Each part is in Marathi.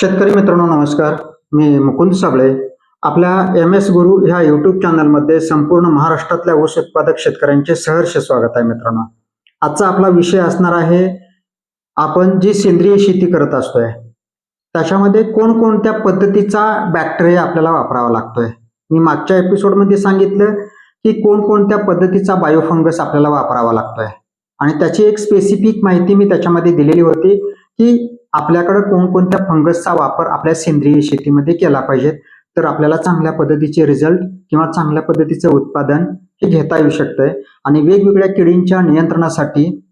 शेतकरी मित्रांनो नमस्कार. मी मुकुंद साबळे. आपल्या एम एस गुरु ह्या युट्यूब चॅनलमध्ये संपूर्ण महाराष्ट्रातल्या ऊस उत्पादक शेतकऱ्यांचे सहर्ष स्वागत आहे मित्रांनो. आजचा आपला विषय असणार आहे आपण जी सेंद्रिय शेती करत असतोय त्याच्यामध्ये कोणकोणत्या पद्धतीचा बॅक्टेरिया आपल्याला वापरावा लागतोय? मी मागच्या एपिसोडमध्ये सांगितलं की कोणकोणत्या पद्धतीचा बायोफंगस आपल्याला वापरावा लागतोय. आणि त्याची एक स्पेसिफिक माहिती मी त्याच्यामध्ये दिलेली होती की आपल्याकडे कोणकोणत्या फंगसचा वापर आपल्या सेंद्रिय शेतीमध्ये केला पाहिजे? तर आपल्याला चांगल्या पद्धतीचे रिझल्ट किंवा चांगल्या पद्धतीचं उत्पादन हे घेता येऊ शकतंय. आणि वेगवेगळ्या किडींच्या नियंत्रणासाठी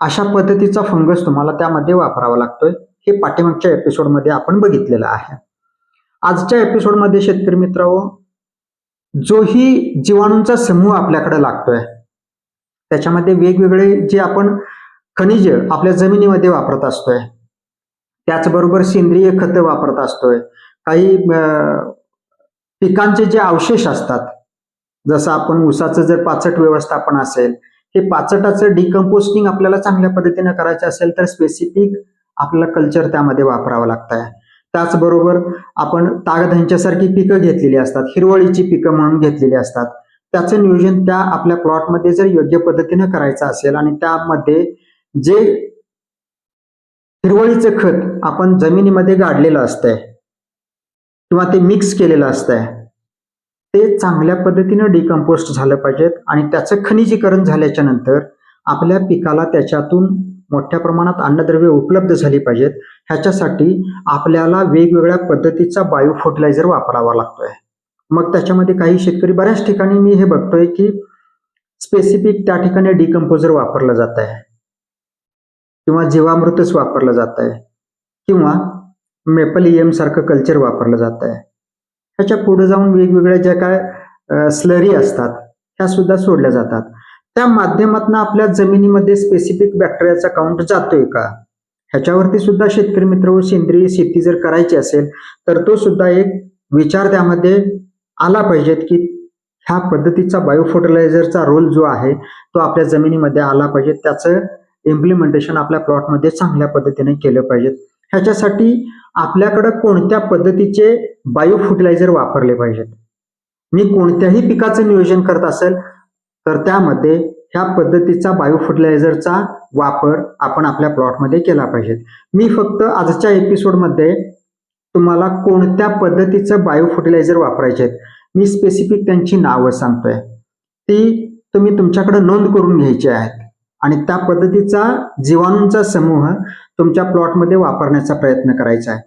अशा पद्धतीचा फंगस तुम्हाला त्यामध्ये वापरावा लागतोय. हे पाठीमागच्या एपिसोडमध्ये आपण बघितलेलं आहे. आजच्या एपिसोडमध्ये शेतकरी मित्रांनो जोही जीवाणूंचा समूह आपल्याकडे लागतोय. त्याच्यामध्ये वेगवेगळे जे आपण खनिज आपल्या जमिनीमध्ये वापरत असतोय. त्याचबरोबर सेंद्रिय खतं वापरत असतोय. काही पिकांचे जे अवशेष असतात जसं आपण ऊसाचं जर पाचट व्यवस्थापन असेल हे पाचटाचं डिकम्पोस्टिंग आपल्याला चांगल्या पद्धतीने करायचं असेल तर स्पेसिफिक आपल्याला कल्चर त्यामध्ये वापरावं लागतंय. आहे त्याचबरोबर आपण तागधांच्यासारखी पिकं घेतलेली असतात हिरवळीची पिकं म्हणून घेतलेली असतात. त्याचं नियोजन त्या आपल्या प्लॉटमध्ये जर योग्य पद्धतीनं करायचं असेल आणि त्यामध्ये जे हिरवळीचं खत आपण जमिनीमध्ये गाडलेलं असतंय किंवा ते मिक्स केलेलं असतंय ते चांगल्या पद्धतीनं डिकम्पोस्ट झालं पाहिजेत आणि त्याचं खनिजीकरण झाल्याच्यानंतर आपल्या पिकाला त्याच्यातून मोठ्या प्रमाणात अन्नद्रव्य उपलब्ध झाली पाहिजेत. ह्याच्यासाठी आपल्याला वेगवेगळ्या पद्धतीचा बायो फर्टिलायझर वापरावा लागतोय. मग त्याच्यामध्ये काही शेतकरी बऱ्याच ठिकाणी मी हे बघतोय की स्पेसिफिक त्या ठिकाणी डिकम्पोजर वापरलं जात आहे किंवा जीवामृतच वापरलं जात आहे किंवा मेपल सारखं कल्चर वापरलं जात आहे ह्याच्या पुढे जाऊन वेगवेगळ्या ज्या काय स्लरी असतात ह्या सुद्धा सोडल्या जातात. त्या माध्यमातून आपल्या जमिनीमध्ये स्पेसिफिक बॅक्टेरियाचा काउंट जातोय का? ह्याच्यावरती सुद्धा शेतकरी मित्र व सेंद्रिय शेती जर करायची असेल तर तो सुद्धा एक विचार त्यामध्ये आला पाहिजेत की ह्या पद्धतीचा बायोफर्टिलायझरचा रोल जो आहे तो आपल्या जमिनीमध्ये आला पाहिजे त्याचं इम्प्लिमेंटेशन आपल्या प्लॉटमध्ये चांगल्या पद्धतीने केलं पाहिजेत. ह्याच्यासाठी आपल्याकडं कोणत्या पद्धतीचे बायो फर्टिलायझर वापरले पाहिजेत? मी कोणत्याही पिकाचं नियोजन करत असेल तर त्यामध्ये ह्या पद्धतीचा बायो फर्टिलायझरचा वापर आपण आपल्या प्लॉटमध्ये केला पाहिजे. मी फक्त आजच्या एपिसोडमध्ये तुम्हाला कोणत्या पद्धतीचं बायो फर्टिलायझर वापरायचे आहेत मी स्पेसिफिक त्यांची नावं सांगतोय. ती तुम्ही तुमच्याकडे नोंद करून घ्यायची आहेत. आणि त्या पद्धतीचा जीवाणूंचा समूह तुमच्या प्लॉटमध्ये वापरण्याचा प्रयत्न करायचा आहे.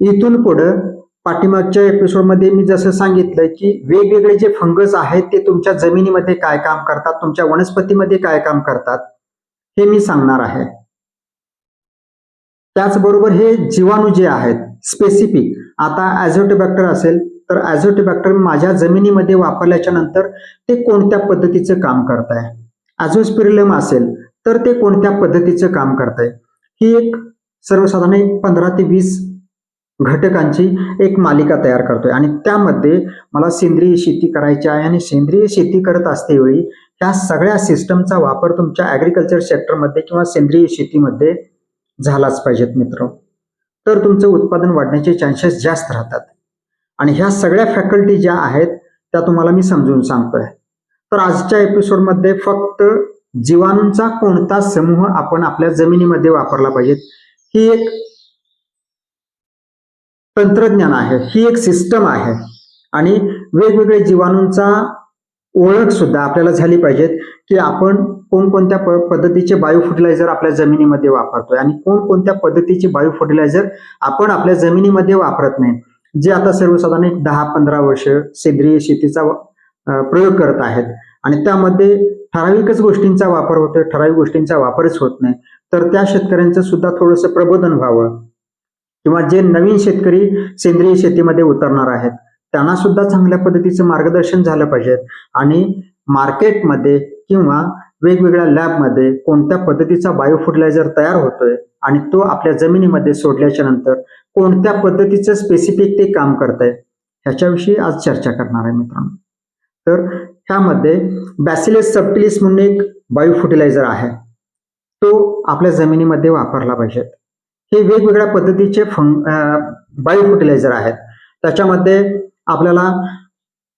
इथून पुढं पाठीमागच्या एपिसोडमध्ये मी जसं सांगितलं की वेगवेगळे जे फंगस आहेत ते तुमच्या जमिनीमध्ये काय काम करतात तुमच्या वनस्पतीमध्ये काय काम करतात हे मी सांगणार आहे. त्याचबरोबर हे जीवाणू जे आहेत स्पेसिफिक आता ॲझोटेबॅक्टर असेल तर ॲझोटेबॅक्टर माझ्या जमिनीमध्ये वापरल्याच्या नंतर ते कोणत्या पद्धतीचं काम करत आहे ॲझोस्पिरिलम असेल तर ते कोणत्या पद्धतीचं काम करत आहे ही एक सर्वसाधारण एक पंधरा ते वीस घटकांची एक मालिका तयार करतोय. आणि त्यामध्ये मला सेंद्रिय शेती करायची आहे आणि सेंद्रिय शेती करत असतेवेळी त्या सगळ्या सिस्टमचा वापर तुमच्या ॲग्रिकल्चर सेक्टरमध्ये किंवा सेंद्रिय शेतीमध्ये झालाच पाहिजेत मित्र. तर तुमचं उत्पादन वाढण्याचे चान्सेस जास्त राहतात. आणि ह्या सगळ्या फॅकल्टी ज्या आहेत त्या तुम्हाला मी समजून सांगतोय. तर आजच्या एपिसोडमध्ये फक्त जीवाणूंचा कोणता समूह आपण आपल्या जमिनीमध्ये वापरला पाहिजे ही एक तंत्रज्ञान आहे ही एक सिस्टम आहे. आणि वेगवेगळे जीवाणूंचा ओळख सुद्धा आपल्याला झाली पाहिजेत की आपण कोणकोणत्या प- पद्धतीचे बायो फर्टिलायझर आपल्या जमिनीमध्ये वापरतोय आणि कोणकोणत्या पद्धतीचे बायो फर्टिलायझर आपण आपल्या जमिनीमध्ये वापरत नाही जे आता सर्वसाधारण एक दहा पंधरा वर्ष सेंद्रिय शेतीचा प्रयोग करत आहेत. आणि त्यामध्ये ठराविकच गोष्टींचा वापर होतोय ठराविक गोष्टींचा वापरच होत नाही. तर त्या शेतकऱ्यांचं सुद्धा थोडंसं प्रबोधन व्हावं. किंवा जे नवीन शेतकरी सेंद्रिय शेतीमध्ये उतरणार आहेत त्यांना सुद्धा चांगल्या पद्धतीचं मार्गदर्शन झालं पाहिजे. आणि मार्केटमध्ये किंवा वेगवेगळ्या लॅबमध्ये कोणत्या पद्धतीचा बायो फर्टिलायझर तयार होतोय आणि तो आपल्या जमिनीमध्ये सोडल्याच्या नंतर कोणत्या पद्धतीचं स्पेसिफिक ते काम करत आहे ह्याच्याविषयी आज चर्चा करणार आहे मित्रांनो. तर त्यामध्ये बॅसिलेस सबटिलिस म्हणून एक बायो फर्टिलायझर आहे. तो आपल्या जमिनीमध्ये वापरला पाहिजे. हे वेगवेगळ्या पद्धतीचे फंग बायो फर्टिलायझर आहेत. त्याच्यामध्ये आपल्याला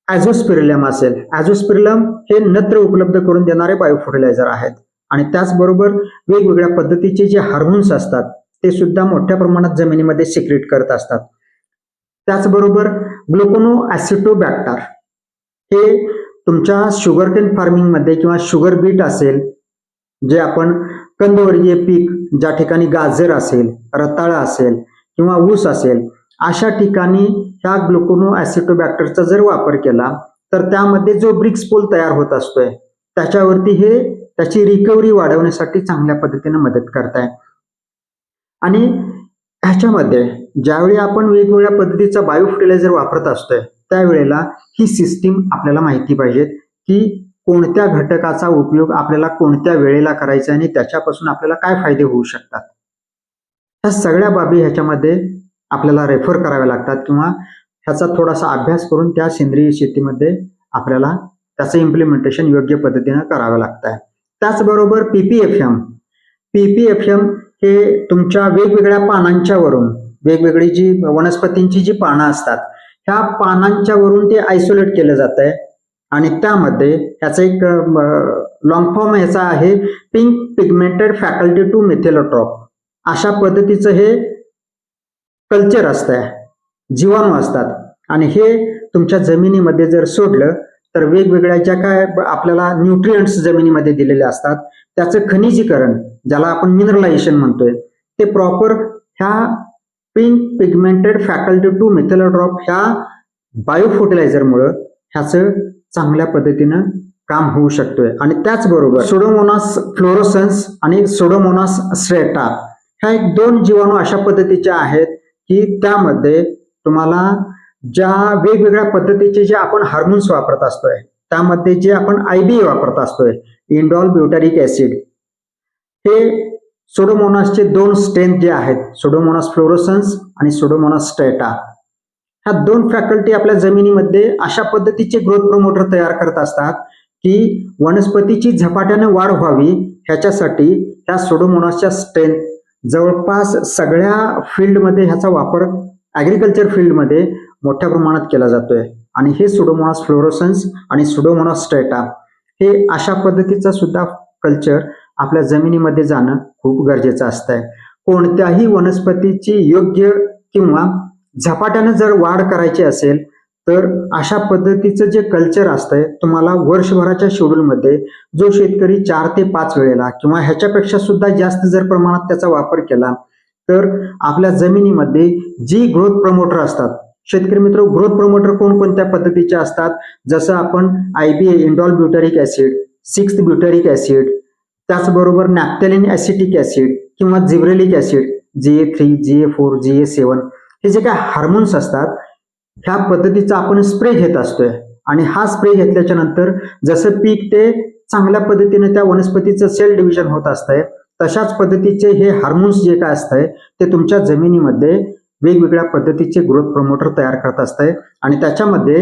ॲझोस्पिरिलम असेल. ॲझोस्पिरिलम हे नत्र उपलब्ध करून देणारे बायो फर्टिलायझर आहेत. आणि त्याचबरोबर वेगवेगळ्या पद्धतीचे जे हार्मोन्स असतात ते सुद्धा मोठ्या प्रमाणात जमिनीमध्ये सिक्रेट करत असतात. त्याचबरोबर ग्लुकोनो ॲसिटोबॅक्टर हे तुमच्या शुगरकेन फार्मिंगमध्ये किंवा शुगर बीट असेल जे आपण कंदवर्गीय पीक ज्या ठिकाणी गाजर असेल रताळा असेल किंवा ऊस असेल अशा ठिकाणी ह्या ग्लुकोनो ॲसिटोबॅक्टरचा जर वापर केला तर त्यामध्ये जो ब्रिक्स पोल तयार होत असतोय त्याच्यावरती हे त्याची रिकव्हरी वाढवण्यासाठी चांगल्या पद्धतीने मदत करताय. आणि ह्याच्यामध्ये ज्यावेळी आपण वेगवेगळ्या पद्धतीचा बायोफर्टिलायझर वापरत असतोय त्यावेळेला ही सिस्टीम आपल्याला माहिती पाहिजेत की कोणत्या घटकाचा उपयोग आपल्याला कोणत्या वेळेला करायचा आणि त्याच्यापासून आपल्याला काय फायदे होऊ शकतात. ह्या सगळ्या बाबी ह्याच्यामध्ये आपल्याला रेफर कराव्या लागतात किंवा ह्याचा थोडासा अभ्यास करून त्या सेंद्रिय शेतीमध्ये आपल्याला त्याचं इम्प्लिमेंटेशन योग्य पद्धतीनं करावं लागतं आहे त्याचबरोबर पीपीएफएम पीपीएफएम हे तुमच्या वेगवेगळ्या पानांच्या वरून वेगवेगळी जी वनस्पतींची जी पानं असतात ह्या पानांच्या वरून ते आयसोलेट केलं जात आहे आणि त्यामध्ये ह्याचा एक लॉंग फॉर्म ह्याचा आहे pink pigmented facultative methylotroph अशा पद्धतीचं हे कल्चर असतंय. जीवाणू असतात. आणि हे तुमच्या जमिनीमध्ये जर सोडलं तर वेगवेगळ्या ज्या काय आपल्याला न्यूट्रियंट्स जमिनीमध्ये दिलेले असतात त्याचं खनिजीकरण ज्याला आपण मिनरलायझेशन म्हणतोय ते प्रॉपर ह्या pink pigmented facultative methylotroph ह्या बायोफर्टिलायझरमुळं ह्याचं चांगल्या पद्धतीनं काम होऊ शकतोय. आणि त्याचबरोबर सोडोमोनास फ्लोरोसन्स आणि सोडोमोनास स्ट्रेटा ह्या एक दोन जीवाणू अशा पद्धतीच्या आहेत की त्यामध्ये तुम्हाला ज्या वेगवेगळ्या पद्धतीचे जे आपण हार्मोन्स वापरत असतोय त्यामध्ये जे आपण आयबी वापरत असतोय इंडॉल ब्युटारिक ऍसिड हे सोडोमोनासचे दोन स्ट्रेंथ जे आहेत सोडोमोनास फ्लोरोसन्स आणि सोडोमोनास स्टेटा ह्या दोन फॅकल्टी आपल्या जमिनीमध्ये अशा पद्धतीचे ग्रोथ प्रमोटर तयार करत असतात की वनस्पतीची झपाट्याने वाढ व्हावी ह्याच्यासाठी ह्या सोडोमोनासच्या स्ट्रेंथ जवळपास सगळ्या फील्डमध्ये ह्याचा वापर ॲग्रिकल्चर फील्डमध्ये मोठ्या प्रमाणात केला जातोय. आणि हे सुडोमोनास फ्लोरोसन्स आणि सुडोमोनास स्टेटा हे अशा पद्धतीचा सुद्धा कल्चर आपल्या जमिनीमध्ये जाणं खूप गरजेचं असतंय. कोणत्याही वनस्पतीची योग्य किंवा झपाट्यानं जर वाढ करायची असेल तर अशा पद्धतीचं जे कल्चर असतंय तुम्हाला वर्षभराच्या शेड्यूलमध्ये जो शेतकरी चार ते पाच वेळेला किंवा ह्याच्यापेक्षा सुद्धा जास्त जर प्रमाणात त्याचा वापर केला तर आपल्या जमिनीमध्ये जी ग्रोथ प्रमोटर असतात शेतकरी मित्र ग्रोथ प्रमोटर कोणकोणत्या पद्धतीचे असतात? जसं आपण IBA indole butyric acid sixth butyric acid त्याचबरोबर नॅप्थॅलिन ॲसिटिक ऍसिड किंवा gibberellic acid G A three G A four G A seven हे जे काय हार्मोन्स असतात ह्या पद्धतीचा आपण स्प्रे घेत असतोय. आणि हा स्प्रे घेतल्याच्या नंतर जसं पीक ते चांगल्या पद्धतीने त्या वनस्पतीचं सेल डिव्हिजन होत असतंय तशाच पद्धतीचे हे हार्मोन्स जे काय असतंय ते तुमच्या जमिनीमध्ये वेगवेगळ्या पद्धतीचे ग्रोथ प्रमोटर तयार करत असतंय. आणि त्याच्यामध्ये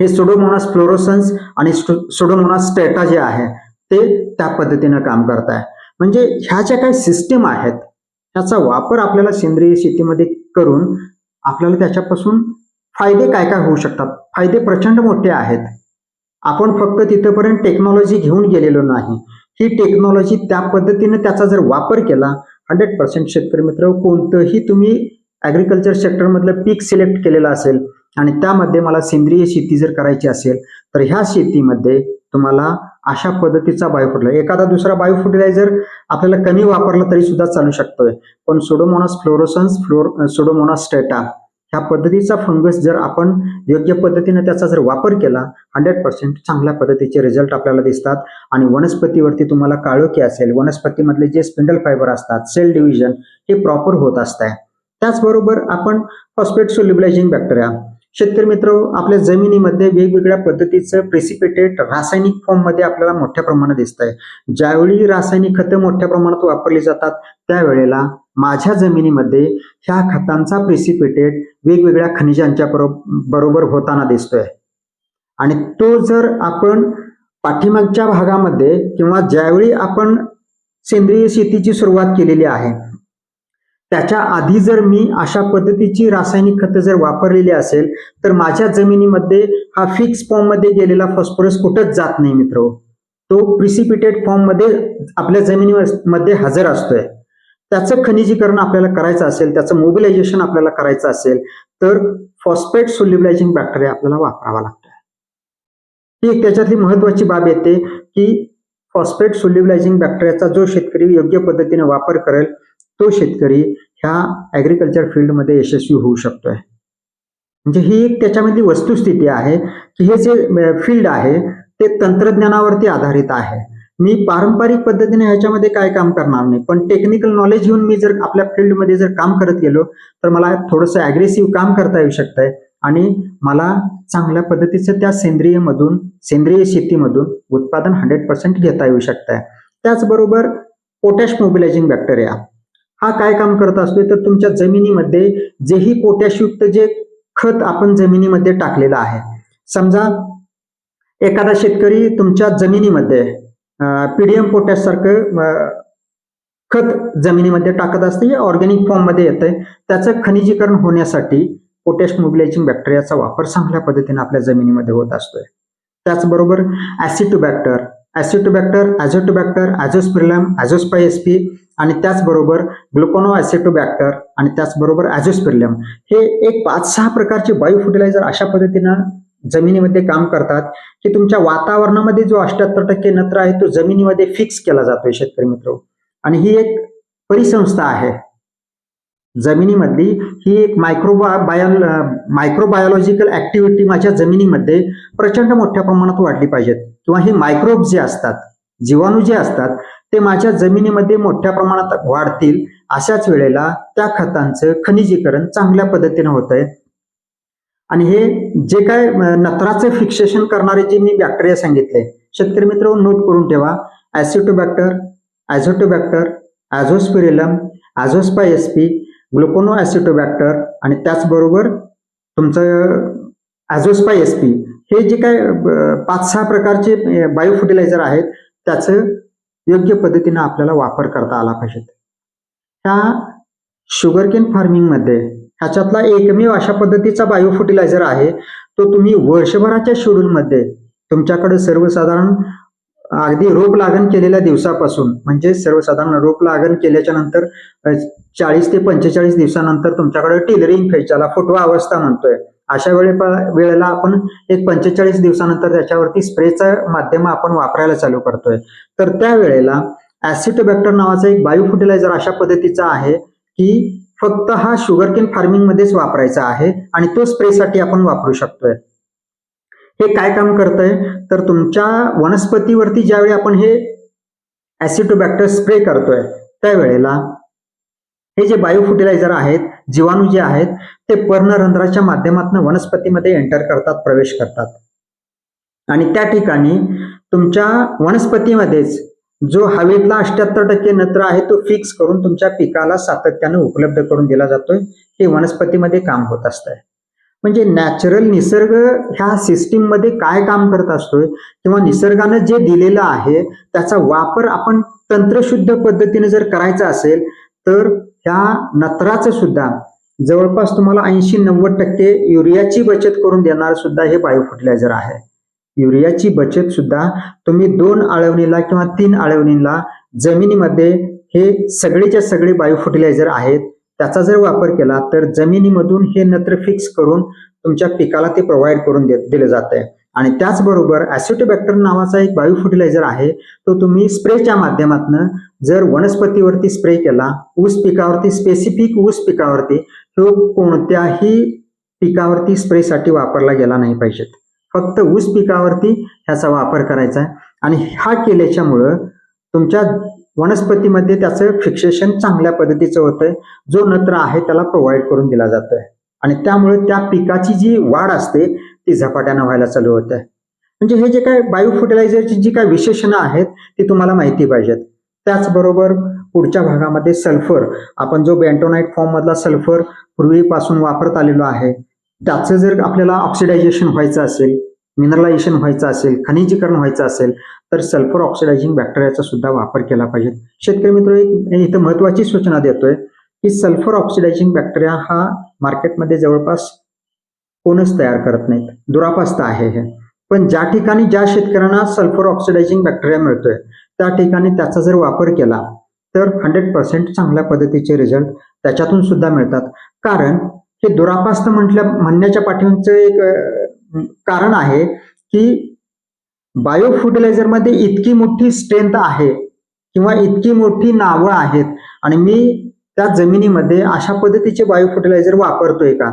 हे सोडोमोनास फ्लोरोसन्स आणि सोडोमोनास स्टेटा जे आहे ते त्या पद्धतीनं काम करत आहे म्हणजे ह्या ज्या काही सिस्टीम आहेत ह्याचा वापर आपल्याला सेंद्रिय शेतीमध्ये करून आपल्याला त्याच्यापासून फायदे काय काय होऊ शकतात? फायदे प्रचंड मोठे आहेत. आपण फक्त तिथपर्यंत टेक्नॉलॉजी घेऊन गेलेलो नाही. ही टेक्नॉलॉजी त्या पद्धतीने त्याचा जर वापर केला हंड्रेड पर्सेंट शेतकरी मित्र कोणतंही तुम्ही ॲग्रिकल्चर सेक्टरमधलं पीक सिलेक्ट केलेलं असेल आणि त्यामध्ये मला सेंद्रिय शेती जर करायची असेल तर ह्या शेतीमध्ये तुम्हाला अशा पद्धतीचा बायो फर्टिलायझर. एखादा दुसरा बायो फर्टिलायझर आपल्याला कमी वापरला तरी सुद्धा चालू शकतोय. पण Pseudomonas fluorescens fluor Pseudomonas striata ह्या पद्धतीचा फंगस जर आपण योग्य पद्धतीने त्याचा जर वापर केला हंड्रेड पर्सेंट चांगल्या पद्धतीचे रिझल्ट आपल्याला दिसतात. आणि वनस्पतीवरती तुम्हाला काळोखी असेल वनस्पतीमधले जे स्पिंडल फायबर असतात सेल डिव्हिजन हे प्रॉपर होत असत त्याचबरोबर आपण फॉस्फेट सोल्युबलायझिंग बॅक्टेरिया शेतकरी मित्र आपल्या जमिनीमध्ये वेगवेगळ्या पद्धतीचं प्रेसिपिटेट रासायनिक फॉर्ममध्ये आपल्याला मोठ्या प्रमाणात दिसत आहे ज्यावेळी रासायनिक खतं मोठ्या प्रमाणात वापरली जातात त्यावेळेला माझ्या जमिनीमध्ये ह्या खतांचा प्रेसिपिटेट वेगवेगळ्या खनिजांच्या बरोबर होताना दिसतोय. आणि तो जर आपण पाठीमागच्या भागामध्ये किंवा ज्यावेळी आपण सेंद्रिय शेतीची सुरुवात केलेली आहे त्याच्या आधी जर मी अशा पद्धतीची रासायनिक खतं जर वापरलेली असेल तर माझ्या जमिनीमध्ये हा फिक्स फॉर्ममध्ये गेलेला फॉस्फरस कुठंच जात नाही मित्र. तो प्रिसिपिटेड फॉर्ममध्ये आपल्या जमिनीमध्ये हजर असतोय. त्याचं खनिजीकरण आपल्याला करायचं असेल त्याचं मोबिलायझेशन आपल्याला करायचं असेल तर फॉस्फेट सोल्युबलायझिंग बॅक्टेरिया आपल्याला वापरावा लागतोय. ही एक त्याच्यातली महत्वाची बाब येते की फॉस्फेट सोल्युबलायझिंग बॅक्टेरियाचा जो शेतकरी योग्य पद्धतीने वापर करेल तो शेतकरी ह्या ॲग्रिकल्चर फील्डमध्ये यशस्वी होऊ शकतोय. म्हणजे ही एक त्याच्यामधली वस्तुस्थिती आहे की हे जे फील्ड आहे ते तंत्रज्ञानावरती आधारित आहे. मी पारंपरिक पद्धतीने ह्याच्यामध्ये काय काम करणार नाही पण टेक्निकल नॉलेज घेऊन मी जर आपल्या फील्डमध्ये जर काम करत गेलो तर मला थोडंसं ॲग्रेसिव्ह काम करता येऊ शकतंय आणि मला चांगल्या पद्धतीचं त्या सेंद्रियमधून सेंद्रिय शेतीमधून उत्पादन हंड्रेड पर्सेंट घेता येऊ शकतंय. त्याचबरोबर पोटॅश मोबिलायझिंग बॅक्टेरिया हा काय काम करत असतोय? तर तुमच्या जमिनीमध्ये जेही पोटॅशयुक्त जे खत आपण जमिनीमध्ये टाकलेलं आहे. समजा एखादा शेतकरी तुमच्या जमिनीमध्ये पीडीएम पोटॅश सारखं खत जमिनीमध्ये टाकत असते हे ऑर्गॅनिक फॉर्ममध्ये येतंय. त्याचं खनिजीकरण होण्यासाठी पोटॅश मोबिलायझिंग बॅक्टेरियाचा वापर चांगल्या पद्धतीने आपल्या जमिनीमध्ये होत असतोय. त्याचबरोबर ॲसिटोबॅक्टर ॲसिटोबॅक्टर ॲझोटोबॅक्टर एस ॲझोस्पायएसपी आणि त्याचबरोबर ग्लुकोनो ॲसिटोबॅक्टर आणि त्याचबरोबर ॲझोस्प्रिलम. हे एक पाच सहा प्रकारचे बायो फर्टिलायझर अशा पद्धतीनं जमिनीमध्ये काम करतात की तुमच्या वातावरणामध्ये जो अठ्याहत्तर टक्के नत्र आहे तो जमिनीमध्ये फिक्स केला जातोय शेतकरी मित्र. आणि ही एक परिसंस्था आहे. जमिनीमधली ही एक मायक्रोबा बायो मायक्रोबायोलॉजिकल ॲक्टिव्हिटी माझ्या जमिनीमध्ये प्रचंड मोठ्या प्रमाणात वाढली पाहिजेत. किंवा हे मायक्रोब जे असतात जीवाणू जे असतात ते माझ्या जमिनीमध्ये मोठ्या प्रमाणात वाढतील अशाच वेळेला त्या खतांचं खनिजीकरण चांगल्या पद्धतीनं होत आहे आणि हे जे काय नत्राचं फिक्सेशन करणारे जे मी बॅक्टेरिया सांगितले शेतकरी मित्र नोट करून ठेवा. ॲसिटोबॅक्टर ॲझोटोबॅक्टर ॲझोस्पिरिलम पी ग्लुकोनो ॲसिटोबॅक्टर आणि त्याचबरोबर तुमचं ॲझोस्पाय एस पी हे जे काय पाच सहा प्रकारचे बायो फर्टिलायझर आहेत त्याचं योग्य पद्धतीनं आपल्याला वापर करता आला पाहिजे. ह्या शुगरकेन फार्मिंगमध्ये ह्याच्यातला एकमेव अशा पद्धतीचा बायो फर्टिलायझर आहे तो तुम्ही वर्षभराच्या शेड्यूलमध्ये तुमच्याकडे सर्वसाधारण अगदी रोप लागण केलेल्या दिवसापासून म्हणजे सर्वसाधारण रोप लागण केल्याच्यानंतर चाळीस ते पंचेचाळीस दिवसानंतर तुमच्याकडे टेलरिंग फेचाला फुटवा अवस्था म्हणतोय. अशा वेळे वेळेला आपण एक पंचेचाळीस दिवसानंतर त्याच्यावरती स्प्रेचं माध्यम आपण वापरायला चालू करतोय. तर त्यावेळेला ऍसिटोबॅक्टर नावाचा एक बायो फर्टिलायझर अशा पद्धतीचा आहे की फक्त हा शुगरकेन फार्मिंग मध्येच वापरायचा आहे आणि तो स्प्रेसाठी आपण वापरू शकतोय. हे काय काम करतंय? तर तुमच्या वनस्पतीवरती ज्यावेळी आपण हे ॲसिटोबॅक्टर स्प्रे करतोय त्यावेळेला हे जे बायो फुटिलायझर आहेत जीवाणू जे आहेत ते पर्णरंध्राच्या माध्यमातून वनस्पतीमध्ये एंटर करतात प्रवेश करतात. आणि त्या ठिकाणी तुमच्या वनस्पतीमध्येच जो हवेतला अठ्याहत्तर टक्के नत्र आहे तो फिक्स करून तुमच्या पिकाला सातत्यानं उपलब्ध करून दिला जातोय. हे वनस्पतीमध्ये काम होत असतंय. म्हणजे नॅचरल निसर्ग ह्या सिस्टीममध्ये काय काम करत असतोय? किंवा निसर्गानं जे दिलेलं आहे त्याचा वापर आपण तंत्रशुद्ध पद्धतीने जर करायचा असेल तर ह्या नत्राचं सुद्धा जवळपास तुम्हाला ऐंशी नव्वद टक्के युरियाची बचत करून देणार सुद्धा हे बायो फर्टिलायझर आहे. युरियाची बचत सुद्धा तुम्ही दोन आळवणीला किंवा तीन आळवणीला जमिनीमध्ये हे सगळेच्या सगळे बायो फर्टिलायझर आहेत. त्याचा जर वापर केला तर जमिनीमधून हे नत्र फिक्स करून तुमच्या पिकाला ते प्रोव्हाइड करून दे दिलं जात आहे आणि त्याचबरोबर ॲसिटोबॅक्टर नावाचा एक बायो फर्टिलायझर आहे तो तुम्ही स्प्रेच्या माध्यमातून जर वनस्पतीवरती स्प्रे केला ऊस पिकावरती स्पेसिफिक ऊस पिकावरती तो कोणत्याही पिकावरती स्प्रेसाठी वापरला गेला नाही पाहिजे. फक्त ऊस पिकावरती ह्याचा वापर करायचा आहे. आणि हा केल्याच्यामुळं तुमच्या वनस्पतीमध्ये त्याचं फिक्सेशन चांगल्या पद्धतीचं होतंय. जो नत्र आहे त्याला प्रोव्हाइड करून दिला जातोय. आणि त्यामुळे त्या पिकाची जी वाढ असते ती झपाट्यानं व्हायला चालू होत. आहे म्हणजे हे जे काय बायो फर्टिलायझरची जी काय विशेषणं आहेत ती तुम्हाला माहिती पाहिजेत. त्याचबरोबर पुढच्या भागामध्ये सल्फर आपण जो बँटोनाईट फॉर्म मधला सल्फर पूर्वीपासून वापरत आलेलो आहे त्याचं जर आपल्याला ऑक्सिडायझेशन व्हायचं असेल मिनरलायझेशन व्हायचं असेल खनिजीकरण व्हायचं असेल तर सल्फर ऑक्सिडायझिंग बॅक्टेरियाचा सुद्धा वापर केला पाहिजे. शेतकरी मित्र एक इथं महत्वाची सूचना देतोय की सल्फर ऑक्सिडायझिंग बॅक्टेरिया हा मार्केटमध्ये जवळपास कोणच तयार करत नाहीत. दुरापास्त आहे हे. पण ज्या ठिकाणी ज्या शेतकऱ्यांना सल्फर ऑक्सिडायझिंग बॅक्टेरिया मिळतोय त्या ठिकाणी त्याचा जर वापर केला तर हंड्रेड पर्सेंट चांगल्या पद्धतीचे रिझल्ट त्याच्यातून सुद्धा मिळतात. कारण हे दुरापास्त म्हटल्या म्हणण्याच्या पाठीमागचं एक कारण आहे की बायो मध्ये इतकी मोठी स्ट्रेंथ आहे किंवा इतकी मोठी नावं आहेत. आणि मी त्या जमिनीमध्ये अशा पद्धतीचे बायो फर्टिलायझर वापरतोय का?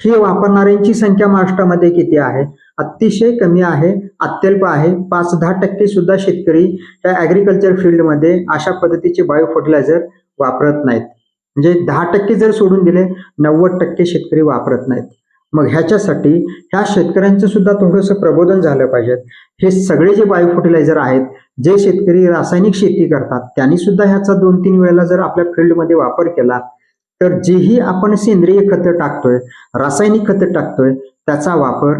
हे वापरणाऱ्यांची संख्या महाराष्ट्रामध्ये किती आहे? अतिशय कमी आहे अत्यल्प आहे. पाच दहा टक्के सुद्धा शेतकरी या ऍग्रिकल्चर फील्डमध्ये अशा पद्धतीचे बायो फर्टिलायझर वापरत नाहीत. म्हणजे दहा टक्के जर सोडून दिले नव्वद टक्के शेतकरी वापरत नाहीत. मग ह्याच्यासाठी ह्या शेतकऱ्यांचं सुद्धा थोडंसं प्रबोधन झालं पाहिजे हे सगळे जे बायो फर्टिलायझर आहेत जे शेतकरी रासायनिक शेती करतात त्यांनी सुद्धा ह्याचा दोन तीन वेळेला जर आपल्या फील्डमध्ये वापर केला तर जेही आपण सेंद्रिय खतं टाकतोय रासायनिक खतं टाकतोय त्याचा वापर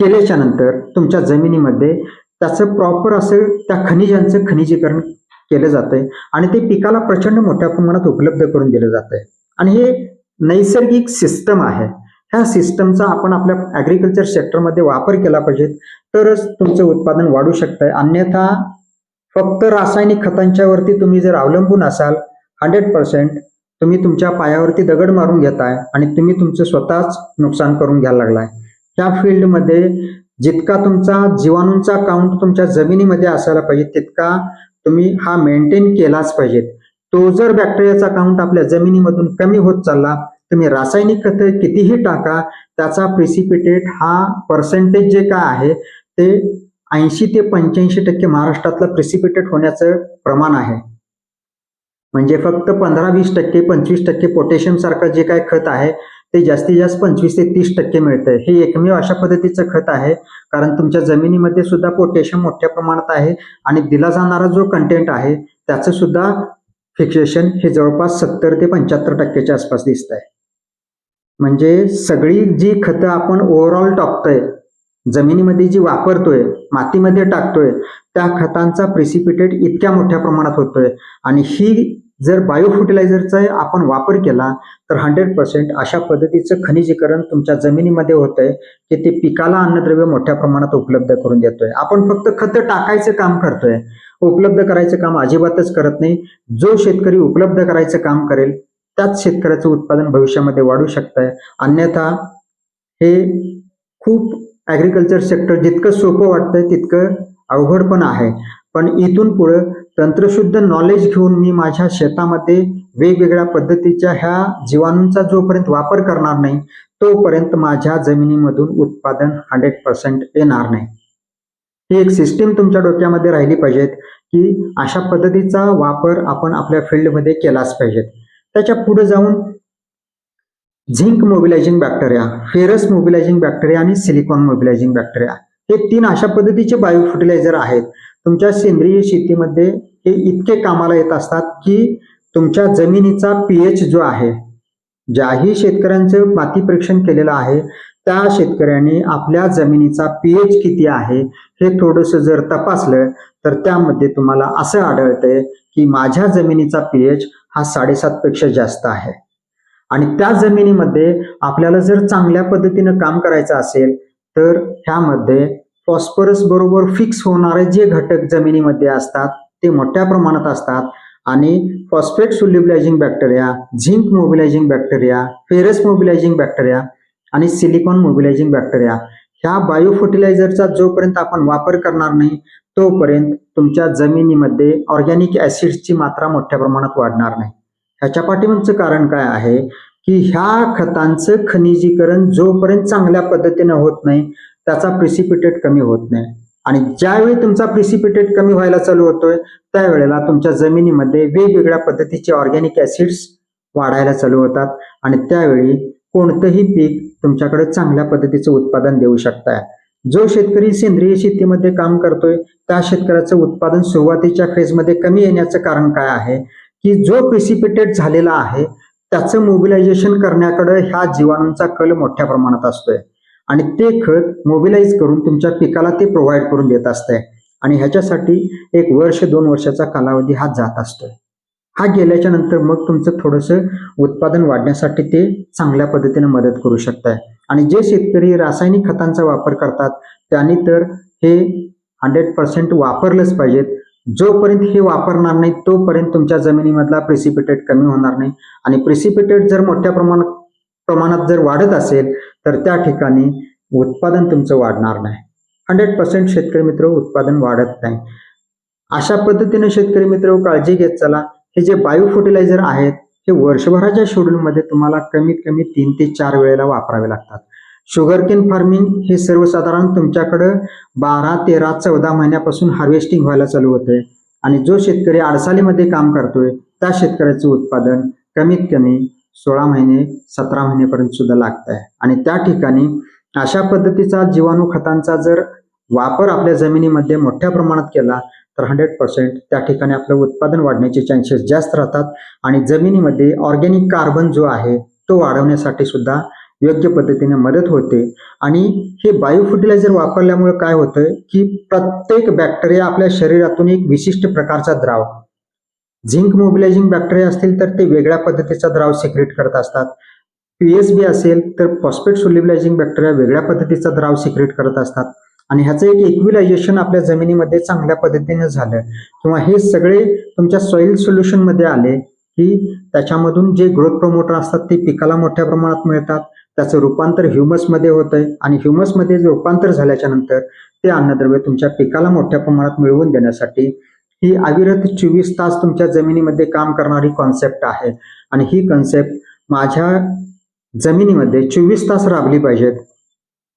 केल्याच्यानंतर तुमच्या जमिनीमध्ये त्याचं प्रॉपर असं त्या खनिजांचं खनिजीकरण केलं जातंय आणि ते पिकाला प्रचंड मोठ्या प्रमाणात उपलब्ध करून दिलं जातंय. आणि हे नैसर्गिक सिस्टम आहे. ह्या सिस्टमचा आपण आपल्या ऍग्रिकल्चर सेक्टरमध्ये वापर केला पाहिजे तरच तुमचं उत्पादन वाढू शकतंय. अन्यथा फक्त रासायनिक खतांच्या वरती तुम्ही जर अवलंबून असाल हंड्रेड पर्सेंट तुम्ही तुमच्या पायावरती दगड मारून घेताय आणि तुम्ही तुमचं स्वतःच नुकसान करून घ्यायला लागलाय. त्या फील्डमध्ये जितका तुमचा जीवाणूंचा काउंट तुमच्या जमिनीमध्ये असायला पाहिजे तितका तुम्ही हा मेंटेन केलाच पाहिजे तो जर बॅक्टेरियाचा काउंट आपल्या जमिनीमधून कमी होत चालला तुम्ही रासायनिक खतं कितीही टाका त्याचा प्रिसिपिटेट हा पर्सेंटेज जे काय आहे ते ऐंशी ते पंच्याऐंशी टक्के महाराष्ट्रातलं प्रिसिपिटेट होण्याचं प्रमाण आहे. म्हणजे फक्त पंधरा वीस टक्के पंचवीस टक्के पोटॅशियम सारखं जे काय खत आहे ते जास्तीत जास्त पंचवीस ते तीस टक्के मिळतंय. हे एकमेव अशा पद्धतीचं खत आहे कारण तुमच्या जमिनीमध्ये सुद्धा पोटॅशियम मोठ्या प्रमाणात आहे आणि दिला जाणारा जो कंटेंट आहे त्याचं सुद्धा फिक्सेशन हे जवळपास सत्तर ते पंच्याहत्तर टक्क्याच्या आसपास दिसत आहे म्हणजे सगळी जी खतं आपण ओव्हरऑल टाकतोय जमिनीमध्ये जी वापरतोय मातीमध्ये टाकतोय त्या खतांचा प्रिसिपिटेट इतक्या मोठ्या प्रमाणात होतोय. आणि ही जर बायो फर्टिलायझरचा आपण वापर केला तर हंड्रेड पर्सेंट अशा पद्धतीचं खनिजीकरण तुमच्या जमिनीमध्ये होतंय की ते पिकाला अन्नद्रव्य मोठ्या प्रमाणात उपलब्ध करून देतोय. आपण फक्त खतं टाकायचं काम करतोय. उपलब्ध करायचं काम अजिबातच करत नाही. जो शेतकरी उपलब्ध करायचं काम करेल त्याच शेतकऱ्याचं उत्पादन भविष्यामध्ये वाढू शकतंय. अन्यथा हे खूप ॲग्रिकल्चर सेक्टर जितकं सोपं वाटतंय तितकं अवघड पण आहे. पण इथून पुढं तंत्रशुद्ध नॉलेज घेऊन मी माझ्या शेतामध्ये वेगवेगळ्या पद्धतीच्या ह्या जीवाणूंचा जोपर्यंत वापर करणार नाही तोपर्यंत माझ्या जमिनीमधून उत्पादन हंड्रेड पर्सेंट येणार नाही. ही एक सिस्टीम तुमच्या डोक्यामध्ये राहिली पाहिजेत की अशा पद्धतीचा वापर आपण आपल्या फील्डमध्ये केलाच पाहिजेत. त्याच्या पुढे जाऊन zinc mobilising bacteria ferrous mobilising bacteria आणि सिलिकॉन मोबिलायझिंग बॅक्टेरिया हे तीन अशा पद्धतीचे बायो फर्टिलायझर आहेत. तुमच्या सेंद्रिय शेतीमध्ये हे इतके कामाला येत असतात की तुमच्या जमिनीचा पीएच जो आहे ज्याही शेतकऱ्यांचं माती परीक्षण केलेलं आहे त्या शेतकऱ्यांनी आपल्या जमिनीचा पीएच किती आहे हे थोडंसं जर तपासलं तर त्यामध्ये तुम्हाला असं आढळतंय की माझ्या जमिनीचा पीएच हा साडेसात पेक्षा जास्त आहे. आणि त्या जमिनीमध्ये आपल्याला जर चांगल्या पद्धतीनं काम करायचं असेल तर ह्यामध्ये फॉस्फरस बरोबर फिक्स होणारे जे घटक जमिनीमध्ये असतात ते मोठ्या प्रमाणात असतात. आणि phosphate solubilising bacteria zinc mobilising bacteria ferrous mobilising bacteria आणि सिलिकॉन मोबिलायझिंग बॅक्टेरिया ह्या बायो फर्टिलायझरचा जोपर्यंत आपण वापर करणार नाही तोपर्यंत तुमच्या जमिनीमध्ये ऑर्गॅनिक ऍसिड्सची मात्रा मोठ्या प्रमाणात वाढणार नाही. ह्याच्या पाठीमागचं कारण काय आहे? की ह्या खतांचं खनिजीकरण जोपर्यंत चांगल्या पद्धतीनं होत नाही त्याचा प्रिसिपिटेट कमी होत नाही. आणि ज्यावेळी तुमचा प्रिसिपिटेट कमी व्हायला चालू होतोय त्यावेळेला तुमच्या जमिनीमध्ये वेगवेगळ्या पद्धतीचे ऑर्गॅनिक ऍसिड्स वाढायला चालू होतात आणि त्यावेळी कोणतंही पीक तुमच्याकडे चांगल्या पद्धतीचं उत्पादन देऊ शकताय. जो शेतकरी सेंद्रिय शेतीमध्ये काम करतोय त्या शेतकऱ्याचं उत्पादन सुरुवातीच्या फेजमध्ये कमी येण्याचं कारण काय आहे? की जो प्रिसिपिटेट झालेला आहे त्याचं मोबिलायझेशन करण्याकडे ह्या जीवाणूंचा कल मोठ्या प्रमाणात असतोय. आणि ते खत मोबिलाईज करून तुमच्या पिकाला ते प्रोव्हाइड करून देत असतंय. आणि ह्याच्यासाठी एक वर्ष दोन वर्षाचा कालावधी हा जात असतोय. हा गेल्याच्यानंतर मग तुमचं थोडंसं उत्पादन वाढण्यासाठी ते चांगल्या पद्धतीने मदत करू शकताय. आणि जे शेतकरी रासायनिक खतांचा वापर करतात त्यांनी तर हे हंड्रेड पर्सेंट वापरलंच पाहिजेत. जोपर्यंत हे वापरणार नाही तोपर्यंत तुमच्या जमिनीमधला प्रेसिपिटेट कमी होणार नाही. आणि प्रेसिपिटेट जर मोठ्या प्रमाणात प्रमाणात जर वाढत असेल तर त्या ठिकाणी उत्पादन तुमचं वाढणार नाही. हंड्रेड पर्सेंट शेतकरी मित्र उत्पादन वाढत नाही. अशा पद्धतीने शेतकरी मित्र काळजी घेत चला. हे जे बायो फर्टिलायझर आहेत हे वर्षभराच्या शेड्यूलमध्ये तुम्हाला कमीत कमी तीन ते चार वेळेला वापरावे लागतात. शुगरकेन फार्मिंग हे सर्वसाधारण तुमच्याकडं बारा तेरा चौदा महिन्यापासून हार्वेस्टिंग व्हायला चालू होते आणि जो शेतकरी आडसालीमध्ये काम करतोय त्या शेतकऱ्याचं उत्पादन कमीत कमी सोळा महिने सतरा महिनेपर्यंत सुद्धा लागत आहे आणि त्या ठिकाणी अशा पद्धतीचा जीवाणू खतांचा जर वापर आपल्या जमिनीमध्ये मोठ्या प्रमाणात केला तर हंड्रेड पर्सेंट त्या ठिकाणी आपलं उत्पादन वाढण्याचे चान्सेस जास्त राहतात. आणि जमिनीमध्ये ऑर्गॅनिक कार्बन जो आहे तो वाढवण्यासाठी सुद्धा योग्य पद्धतीने मदत होते. आणि हे बायो फर्टिलायझर वापरल्यामुळे काय होतं की प्रत्येक बॅक्टेरिया आपल्या शरीरातून एक विशिष्ट प्रकारचा द्राव झिंक मोबिलायझिंग बॅक्टेरिया असतील तर ते वेगळ्या पद्धतीचा द्राव सिक्रेट करत असतात. पीएसबी असेल तर फॉस्फेट सोलिबिलायझिंग बॅक्टेरिया वेगळ्या पद्धतीचा द्राव सिक्रेट करत असतात. आणि ह्याचं एक इक्विलायझेशन आपल्या जमिनीमध्ये चांगल्या पद्धतीने झालं. किंवा हे सगळे तुमच्या सॉइल सोल्युशनमध्ये आले की त्याच्यामधून जे ग्रोथ प्रमोटर असतात ते पिकाला मोठ्या प्रमाणात मिळतात. त्याचं रूपांतर ह्युमसमध्ये होतंय आणि ह्युमसमध्ये जे रूपांतर झाल्याच्यानंतर ते अन्नद्रव्य तुमच्या पिकाला मोठ्या प्रमाणात मिळवून देण्यासाठी ही अविरत चोवीस तास तुमच्या जमिनीमध्ये काम करणारी कॉन्सेप्ट आहे. आणि ही कॉन्सेप्ट माझ्या जमिनीमध्ये चोवीस तास राबली पाहिजेत.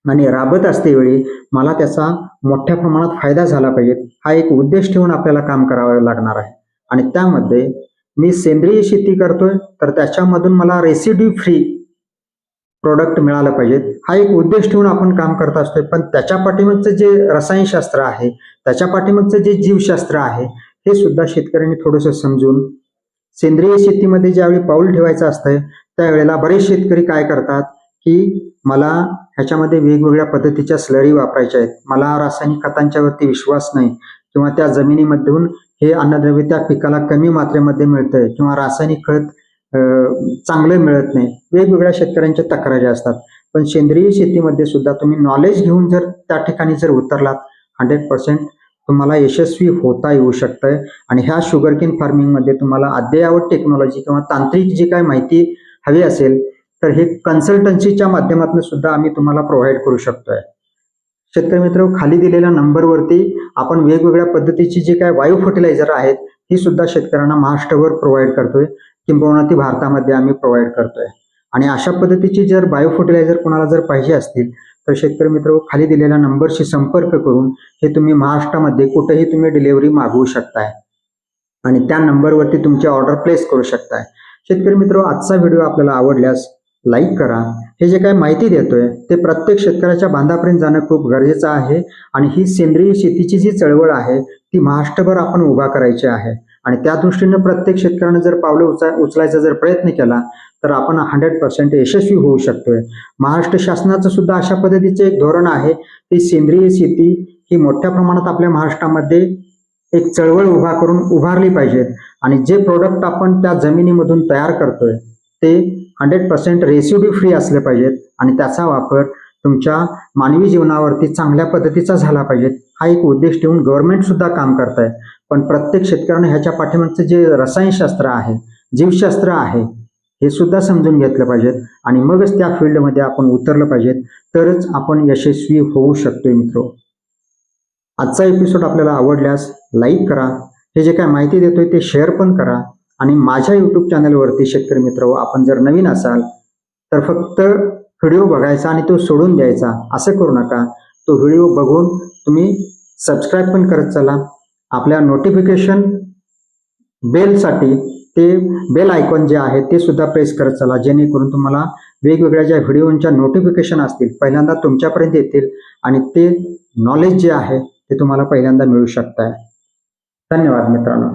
आणि राबत असतेवेळी मला त्याचा मोठ्या प्रमाणात फायदा झाला पाहिजे. हा एक उद्देश ठेवून आपल्याला काम करावं लागणार आहे. आणि त्यामध्ये मी सेंद्रिय शेती करतोय तर त्याच्यामधून मला रेसिड्यू फ्री प्रोडक्ट मिळालं पाहिजेत हा एक उद्देश ठेवून आपण काम करत असतोय. पण त्याच्या पाठीमागचं जे रसायनशास्त्र आहे त्याच्या पाठीमागचं जे जीवशास्त्र आहे हे सुद्धा शेतकऱ्यांनी थोडंसं समजून सेंद्रिय शेतीमध्ये ज्यावेळी पाऊल ठेवायचं असतंय त्यावेळेला बरेच शेतकरी काय करतात? की मला ह्याच्यामध्ये वेगवेगळ्या पद्धतीच्या स्लरी वापरायच्या आहेत. मला रासायनिक खतांच्यावरती विश्वास नाही किंवा त्या जमिनीमधून हे अन्नद्रव्य त्या पिकाला कमी मात्रेमध्ये मिळतंय किंवा रासायनिक खत चांगलं मिळत नाही. वेगवेगळ्या शेतकऱ्यांच्या तक्रारी असतात. पण सेंद्रिय शेतीमध्ये सुद्धा तुम्ही नॉलेज घेऊन जर त्या ठिकाणी जर उतरलात हंड्रेड पर्सेंट तुम्हाला यशस्वी होता येऊ शकतंय. आणि ह्या शुगरकेन फार्मिंगमध्ये तुम्हाला अद्ययावत टेक्नॉलॉजी किंवा तांत्रिक जी काय माहिती हवी असेल तर हे कन्सल्टन्सीच्या माध्यमातून सुद्धा आम्ही तुम्हाला प्रोव्हाइड करू शकतोय. शेतकरी मित्र खाली दिलेल्या नंबरवरती आपण वेगवेगळ्या पद्धतीची जी काय वायू फर्टिलायझर आहेत ही सुद्धा शेतकऱ्यांना महाराष्ट्रभर प्रोव्हाइड करतोय. किंबहुना ती भारतामध्ये आम्ही प्रोव्हाइड करतोय. आणि अशा पद्धतीची जर बायो फर्टिलायझर कोणाला जर पाहिजे असतील तर शेतकरी मित्र खाली दिलेल्या नंबरशी संपर्क करून हे तुम्ही महाराष्ट्रामध्ये कुठेही तुम्ही डिलिव्हरी मागवू शकताय. आणि त्या नंबरवरती तुमची ऑर्डर प्लेस करू शकताय. शेतकरी मित्र आजचा व्हिडिओ आपल्याला आवडल्यास लाईक करा. हे जे काय माहिती देतोय ते प्रत्येक शेतकऱ्याच्या बांधापर्यंत जाणं खूप गरजेचं आहे आणि ही सेंद्रिय शेतीची जी चळवळ आहे ती महाराष्ट्रभर आपण उभा करायची आहे. आणि त्या दृष्टीनं प्रत्येक शेतकऱ्यानं जर पावलं उचा उचलायचा जर प्रयत्न केला तर आपण हंड्रेड पर्सेंट यशस्वी होऊ शकतोय. महाराष्ट्र शासनाचं सुद्धा अशा पद्धतीचं एक धोरण आहे की सेंद्रिय शेती ही मोठ्या प्रमाणात आपल्या महाराष्ट्रामध्ये एक चळवळ उभा करून उभारली पाहिजेत. आणि जे प्रोडक्ट आपण त्या जमिनीमधून तयार करतोय ते हंड्रेड पर्सेंट रेसिड्यू फ्री असले पाहिजेत आणि त्याचा वापर तुमच्या मानवी जीवनावरती चांगल्या पद्धतीचा झाला पाहिजे हा एक उद्देश ठेवून गव्हर्नमेंट सुद्धा काम करत आहे पण प्रत्येक शेतकऱ्याने ह्याच्या पाठीमागचं जे रसायनशास्त्र आहे जीवशास्त्र आहे हे सुद्धा समजून घेतलं पाहिजेत. आणि मगच त्या फील्डमध्ये आपण उतरलं पाहिजेत. तरच आपण यशस्वी होऊ शकतोय मित्र. आजचा एपिसोड आपल्याला आवडल्यास लाईक करा. हे जे काय माहिती देतोय ते शेअर पण करा. आणि माझ्या युट्यूब चॅनलवरती शेतकरी मित्र आपण जर नवीन असाल तर फक्त व्हिडिओ बघायचा आणि तो सोडून द्यायचा. असं करू नका. तो व्हिडिओ बघून तुम्ही सबस्क्राईब पण करत चला. आपल्या नोटिफिकेशन बेलसाठी ते बेल आयकॉन जे आहे ते सुद्धा प्रेस करत चला. जेणेकरून तुम्हाला वेगवेगळ्या ज्या व्हिडिओच्या नोटिफिकेशन असतील पहिल्यांदा तुमच्यापर्यंत येतील आणि ते नॉलेज जे आहे ते तुम्हाला पहिल्यांदा मिळू शकत आहे धन्यवाद मित्रांनो.